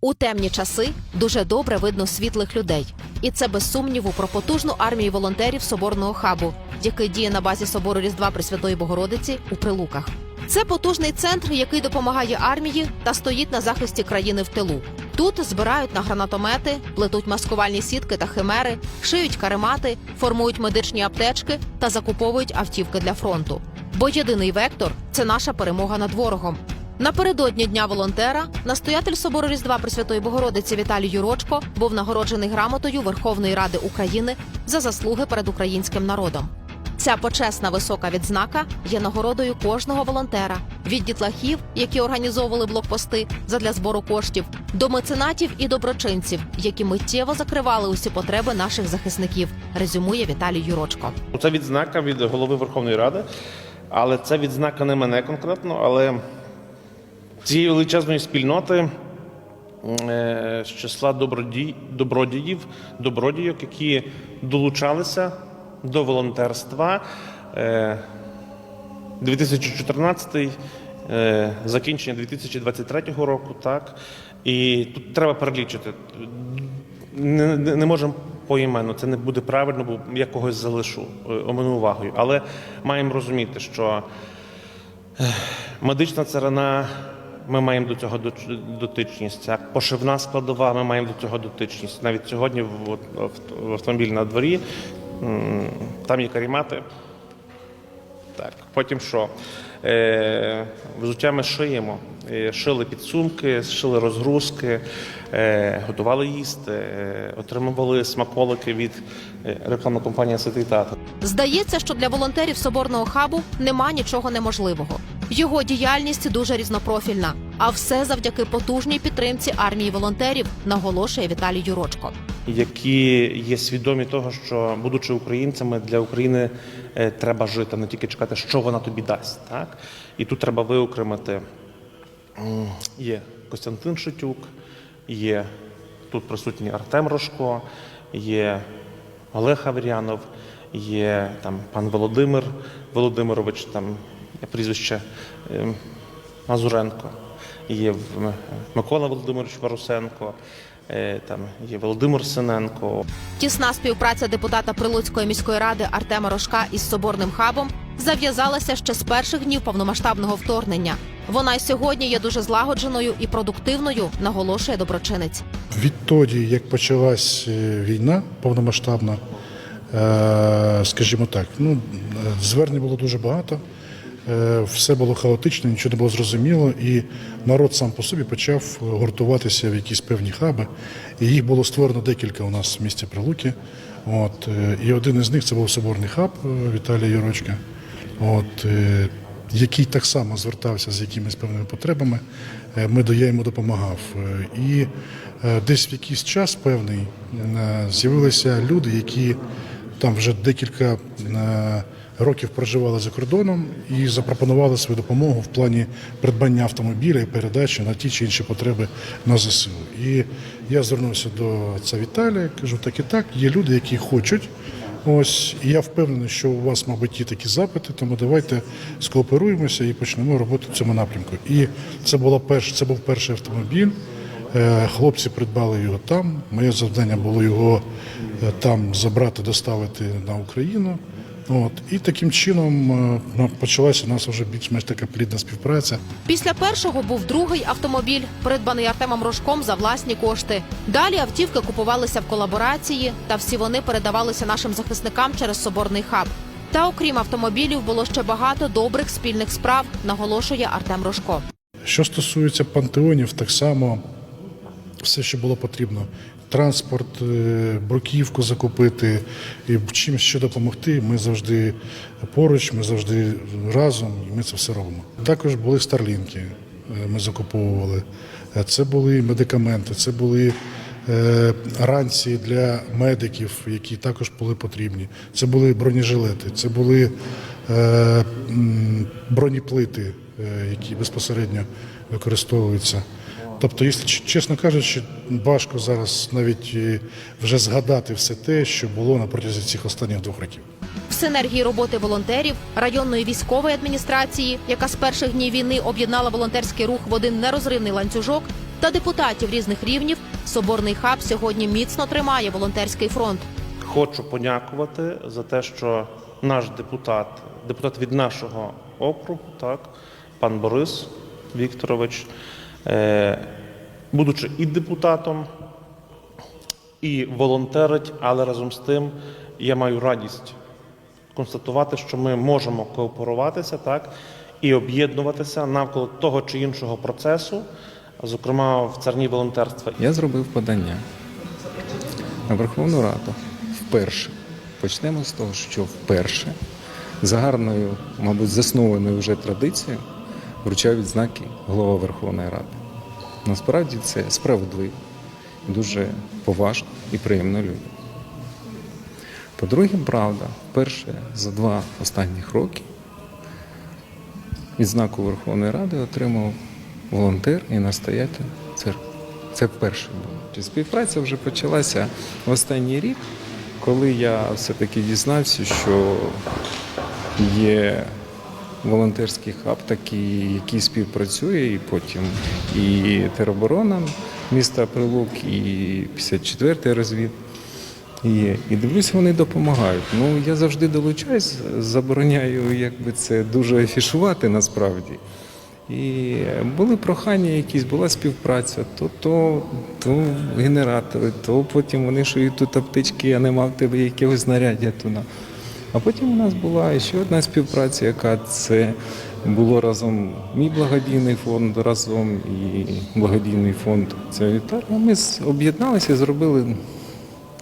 У темні часи дуже добре видно світлих людей, і це без сумніву про потужну армію волонтерів соборного хабу, який діє на базі собору Різдва Пресвятої Богородиці у Прилуках. Це потужний центр, який допомагає армії та стоїть на захисті країни в тилу. Тут збирають на гранатомети, плетуть маскувальні сітки та химери, шиють каремати, формують медичні аптечки та закуповують автівки для фронту. Бо єдиний вектор це наша перемога над ворогом. Напередодні дня волонтера настоятель собору Різдва Пресвятої Богородиці Віталій Юрочко був нагороджений грамотою Верховної Ради України за заслуги перед українським народом. Ця почесна висока відзнака є нагородою кожного волонтера від дітлахів, які організовували блокпости задля збору коштів, до меценатів і доброчинців, які миттєво закривали усі потреби наших захисників. Резюмує Віталій Юрочко. Це відзнака від голови Верховної Ради, але це відзнака не мене конкретно, але цієї величезної спільноти е, з числа добродій, добродіїв, добродійок, які долучалися до волонтерства. Е, 2014 е, закінчення 2023 року, так. І тут треба перелічити. Не, не, не можемо поіменно, це не буде правильно, бо я когось залишу е, омину увагою. Але маємо розуміти, що е, медична царина. Ми маємо до цього дотичність. Так? Пошивна складова, ми маємо до цього дотичність. Навіть сьогодні в, автомобілі на дворі там є карімати. Так, потім що? Е, взуття ми шиємо. Е, шили підсумки, шили розгрузки, е, готували їсти, е, отримували смаколики від е, рекламної компанії Ситий. Здається, що для волонтерів соборного хабу нема нічого неможливого. Його діяльність дуже різнопрофільна, а все завдяки потужній підтримці армії волонтерів, наголошує Віталій Юрочко. які є свідомі того, що будучи українцями, для України е, треба жити, не тільки чекати, що вона тобі дасть. Так? І тут треба виокремити. Є Костянтин Шитюк, є тут присутній Артем Рожко, є Олег Аврянов, є там пан Володимир Володимирович, там прізвище ем, Мазуренко, є Микола Володимирович Варусенко, е, там є Володимир Синенко, Тісна співпраця депутата Прилуцької міської ради Артема Рожка із соборним хабом зав'язалася ще з перших днів повномасштабного вторгнення. Вона й сьогодні є дуже злагодженою і продуктивною, наголошує доброчинець. Відтоді, як почалась е, війна повномасштабна, е, скажімо так, ну, звернень було дуже багато, все було хаотично, нічого не було зрозуміло, і народ сам по собі почав гуртуватися в якісь певні хаби. І їх було створено декілька у нас в місті Прилуки. От, е, і один із них це був соборний хаб е, Віталія Юрочка. От, е, який так само звертався з якимись певними потребами, е, ми я йому допомагав. Е, І е, десь в якийсь час певний е, з'явилися люди, які там вже декілька е, років проживали за кордоном і запропонували свою допомогу в плані придбання автомобіля і передачі на ті чи інші потреби на ЗСУ. І я звернувся до отця Віталія, кажу, так і так, є люди, які хочуть. Ось і я впевнений, що у вас, мабуть, є такі запити, тому давайте скооперуємося і почнемо роботу в цьому напрямку. І це було перш, це був перший автомобіль. Е, Хлопці придбали його там. Моє завдання було його е, там забрати, доставити на Україну. От і таким чином е, ну, почалася у нас вже більш-менш така плідна співпраця. Після першого був другий автомобіль, придбаний Артемом Рожком за власні кошти. Далі автівки купувалися в колаборації, та всі вони передавалися нашим захисникам через соборний хаб. Та окрім автомобілів, було ще багато добрих спільних справ, наголошує Артем Рожко. Що стосується пантеонів, так само все, що було потрібно. Транспорт, е, бруківку закупити, і чим ще допомогти. Ми завжди поруч, ми завжди разом, і ми це все робимо. Також були старлінки, е, ми закуповували. Е, Це були медикаменти, це були ранці для медиків, які також були потрібні. Це були бронежилети, це були е, які безпосередньо використовуються. Тобто, якщо чесно кажучи, важко зараз навіть е, вже згадати все те, що було на протязі цих останніх двох років. В синергії роботи волонтерів, районної військової адміністрації, яка з перших днів війни об'єднала волонтерський рух в один нерозривний ланцюжок, та депутатів різних рівнів, соборний хаб сьогодні міцно тримає волонтерський фронт. Хочу подякувати за те, що наш депутат, депутат від нашого округу, так, пан Борис Вікторович, будучи і депутатом, і волонтерить, але разом з тим я маю радість констатувати, що ми можемо кооперуватися так, і об'єднуватися навколо того чи іншого процесу, зокрема в царні волонтерства. Я зробив подання на Верховну Раду вперше. Почнемо з того, що вперше за гарною, мабуть, заснованою вже традицією вручав відзнаки голова Верховної Ради. Насправді це справедливо, дуже поважно і приємно людям. По-друге, правда, вперше за два останніх роки відзнаку Верховної Ради отримав волонтер і настоятель церкви. Це вперше було. Співпраця вже почалася в останній рік, коли я все-таки дізнався, що є волонтерський хаб, такий, який співпрацює, і потім і тероборона міста Прилук, і 54-й розвід. Є. І дивлюся, вони допомагають. Ну я завжди долучаюсь, забороняю, якби це дуже афішувати насправді. І були прохання якісь, була співпраця, то, то, то генератори, то потім вони шиють тут аптечки, а нема в тебе якогось знаряддя туди. А потім у нас була ще одна співпраця, яка це було разом мій благодійний фонд, разом і благодійний фонд це Віталія. Ми об'єдналися і зробили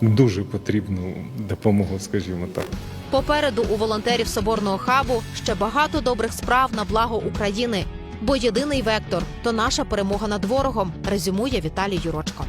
дуже потрібну допомогу, скажімо так. Попереду у волонтерів соборного хабу ще багато добрих справ на благо України. Бо єдиний вектор то наша перемога над ворогом, резюмує Віталій Юрочко.